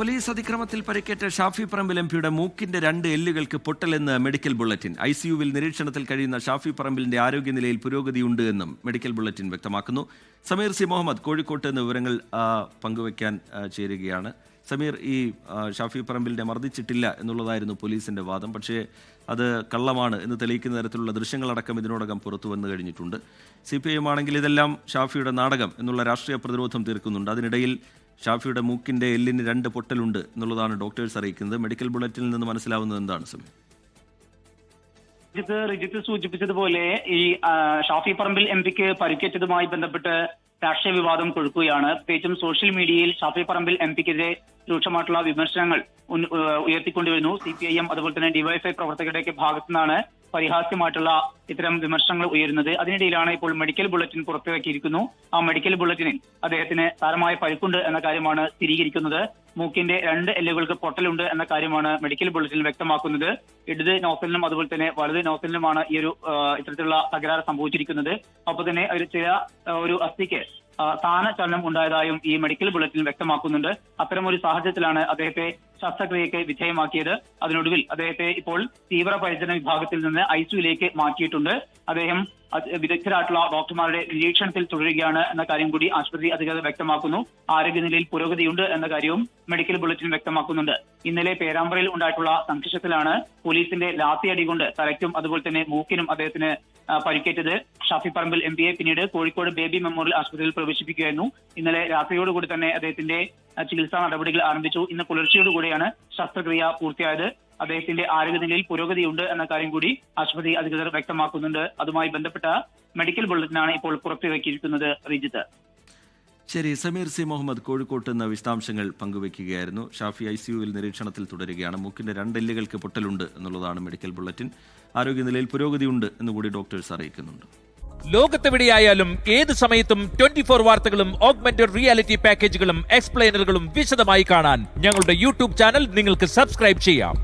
Police അതിക്രമത്തിൽ പരിക്കേറ്റ Shafi Parambil M പിയുടെ മൂക്കിന്റെ രണ്ട് എല്ലുകൾക്ക് പൊട്ടലെന്ന് മെഡിക്കൽ ബുള്ളറ്റിൻ. ഐ സിയുവിൽ നിരീക്ഷണത്തിൽ കഴിയുന്ന ഷാഫി പറമ്പിലിന്റെ ആരോഗ്യനിലയിൽ പുരോഗതിയുണ്ട് എന്നും മെഡിക്കൽ ബുള്ളറ്റിൻ വ്യക്തമാക്കുന്നു. സമീർ സി മുഹമ്മദ് കോഴിക്കോട്ട് എന്ന വിവരങ്ങൾ പങ്കുവയ്ക്കാൻ ചേരുകയാണ്. സമീർ ഈ ഷാഫി പറമ്പിലിനെ മർദ്ദിച്ചിട്ടില്ല എന്നുള്ളതായിരുന്നു പോലീസിന്റെ വാദം. പക്ഷേ അത് കള്ളമാണ് എന്ന് തെളിയിക്കുന്ന തരത്തിലുള്ള ദൃശ്യങ്ങളടക്കം ഇതിനോടകം പുറത്തു വന്നു കഴിഞ്ഞിട്ടുണ്ട്. സി പി ഐ ആണെങ്കിൽ ഇതെല്ലാം ഷാഫിയുടെ നാടകം എന്നുള്ള രാഷ്ട്രീയ പ്രതിരോധം തീർക്കുന്നുണ്ട്. അതിനിടയിൽ ഷാഫിയുടെ മൂക്കിന്റെ എല്ലിന് രണ്ട് പൊട്ടലുണ്ട് എന്നുള്ളതാണ് ഡോക്ടേഴ്സ് അറിയിക്കുന്നത്. മെഡിക്കൽ ബുള്ളറ്റിൽ നിന്ന് മനസ്സിലാവുന്നത് എന്താണ് സമയം റിജിത്ത് റിജിത്ത് സൂചിപ്പിച്ചതുപോലെ ഈ ഷാഫി പറമ്പിൽ എം പിക്ക് പരിക്കേറ്റതുമായി ബന്ധപ്പെട്ട് രാഷ്ട്രീയ വിവാദം കൊഴുക്കുകയാണ്. പ്രത്യേകിച്ചും സോഷ്യൽ മീഡിയയിൽ ഷാഫി പറമ്പിൽ എം പിക്കെതിരെ രൂക്ഷമായിട്ടുള്ള വിമർശനങ്ങൾ ഉയർത്തിക്കൊണ്ടുവരുന്നു. സി പി ഐ എം അതുപോലെ തന്നെ ഡിവൈഎഫ്ഐ പ്രവർത്തകരുടെയൊക്കെ ഭാഗത്തു നിന്നാണ് പരിഹാസ്യമായിട്ടുള്ള ഇത്തരം വിമർശനങ്ങൾ ഉയരുന്നത്. അതിനിടയിലാണ് ഇപ്പോൾ മെഡിക്കൽ ബുള്ളറ്റിൻ പുറത്തിറക്കിയിരിക്കുന്നു ആ മെഡിക്കൽ ബുള്ളറ്റിനിൽ അദ്ദേഹത്തിന് സാരമായ പരിക്കുണ്ട് എന്ന കാര്യമാണ് സ്ഥിരീകരിക്കുന്നത്. മൂക്കിന്റെ രണ്ട് എല്ലുകൾക്ക് പൊട്ടലുണ്ട് എന്ന കാര്യമാണ് മെഡിക്കൽ ബുള്ളറ്റിനിൽ വ്യക്തമാക്കുന്നത്. ഇടത് നോസലിനും അതുപോലെ തന്നെ വലത് നോസലിനുമാണ് ഈ ഒരു ഇത്തരത്തിലുള്ള തകരാറ് സംഭവിച്ചിരിക്കുന്നത്. അപ്പൊ തന്നെ ഒരു ചില ഒരു അസ്ഥിക്ക് സ്ഥാന സ്ഥാനചലനം ഉണ്ടായതായും ഈ മെഡിക്കൽ ബുള്ളറ്റിൻ വ്യക്തമാക്കുന്നുണ്ട്. അത്തരം ഒരു സാഹചര്യത്തിലാണ് അദ്ദേഹത്തെ ശസ്ത്രക്രിയയ്ക്ക് വിധേയമാക്കിയത്. അതിനൊടുവിൽ അദ്ദേഹത്തെ ഇപ്പോൾ തീവ്രപരിചരണ വിഭാഗത്തിൽ നിന്ന് ഐസിയുലേക്ക് മാറ്റിയിട്ടുണ്ട്. അദ്ദേഹം വിദഗ്ധരായിട്ടുള്ള ഡോക്ടർമാരുടെ നിരീക്ഷണത്തിൽ തുടരുകയാണ് എന്ന കാര്യം കൂടി ആശുപത്രി അധികൃതർ വ്യക്തമാക്കുന്നു. ആരോഗ്യനിലയിൽ പുരോഗതിയുണ്ട് എന്ന കാര്യവും മെഡിക്കൽ ബുള്ളറ്റിൻ വ്യക്തമാക്കുന്നുണ്ട്. ഇന്നലെ പേരാമ്പ്രയിൽ ഉണ്ടായിട്ടുള്ള സംഘർഷത്തിലാണ് പോലീസിന്റെ ലാത്തിയടി കൊണ്ട് തലയ്ക്കും അതുപോലെ തന്നെ മൂക്കിനും അദ്ദേഹത്തിന് പരിക്കേറ്റത് ഷാഫി പറമ്പിൽ എം പിയെ പിന്നീട് കോഴിക്കോട് ബേബി മെമ്മോറിയൽ ആശുപത്രിയിൽ പ്രവേശിപ്പിക്കുകയായിരുന്നു. ഇന്നലെ രാത്രിയോടുകൂടി തന്നെ അദ്ദേഹത്തിന്റെ ചികിത്സാ നടപടികൾ ആരംഭിച്ചു. ഇന്ന് പുലർച്ചയോടുകൂടിയാണ് ശസ്ത്രക്രിയ പൂർത്തിയായത്. അദ്ദേഹത്തിന്റെ ആരോഗ്യനിലയിൽ പുരോഗതിയുണ്ട് എന്ന കാര്യം കൂടി ആശുപത്രി അധികൃതർ വ്യക്തമാക്കുന്നുണ്ട്. അതുമായി ബന്ധപ്പെട്ട മെഡിക്കൽ ബുള്ളറ്റിനാണ് ഇപ്പോൾ പുറത്തിറക്കിയിരിക്കുന്നത് റിജിത്ത്. ശരി സമീർ സി മുഹമ്മദ് കോഴിക്കോട്ട് നിന്ന് വിശദാംശങ്ങൾ പങ്കുവയ്ക്കുകയായിരുന്നു. ഷാഫി ഐ സിയുവിൽ നിരീക്ഷണത്തിൽ തുടരുകയാണ്. മൂക്കിന്റെ രണ്ടെല്ലുകൾക്ക് പൊട്ടലുണ്ട് എന്നുള്ളതാണ് മെഡിക്കൽ ബുള്ളറ്റിൻ. ആരോഗ്യനിലയിൽ പുരോഗതിയുണ്ട് എന്നുകൂടി ഡോക്ടേഴ്സ് അറിയിക്കുന്നുണ്ട്. ലോകത്തെവിടെയായാലും ഏത് സമയത്തും ട്വന്റി ഫോർ വാർത്തകളും ഓഗ്മെന്റഡ് റിയാലിറ്റി പാക്കേജുകളും എക്സ്പ്ലെയിനറുകളും വിശദമായി കാണാൻ ഞങ്ങളുടെ യൂട്യൂബ് ചാനൽ നിങ്ങൾക്ക് സബ്സ്ക്രൈബ് ചെയ്യാം.